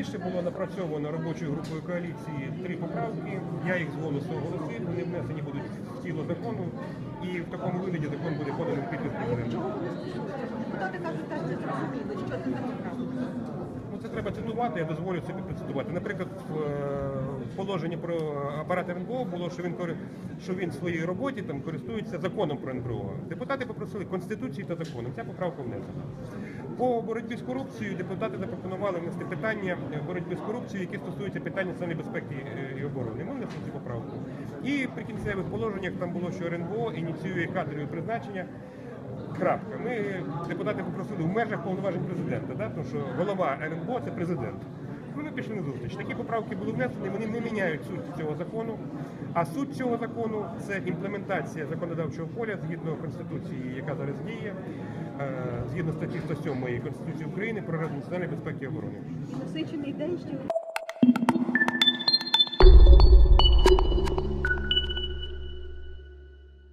Раніше було напрацьовано робочою групою коаліції три поправки. Я їх з голосу оголосив. Вони внесені будуть в тіло закону, і в такому вигляді закон буде поданий в підпис президента. Депутати кажуть, теж зрозуміли, що це за поправка. Ну це треба цитувати, я дозволю собі процитувати. Наприклад, в е, положенні про апарат РНБО було, що він що він в своїй роботі там користується законом про НБО. Депутати попросили конституції та законом. Ця поправка внесена. По боротьбі з корупцією депутати запропонували внести питання боротьби з корупцією, які стосуються питань національної безпеки е, і оборони. Ми внесли цю поправку. І при кінцевих положеннях там було, що РНБО ініціює кадрові призначення. Крапка. Ми депутати попросили в межах повноважень президента, да? тому що голова РНБО це президент. Ми пішли на зустріч. Такі поправки були внесені, вони не міняють суть цього закону. А суть цього закону це імплементація законодавчого поля згідно Конституції, яка зараз діє, е, згідно статті 107 Конституції України про Раду національної безпеки і оборони. Насичений день ще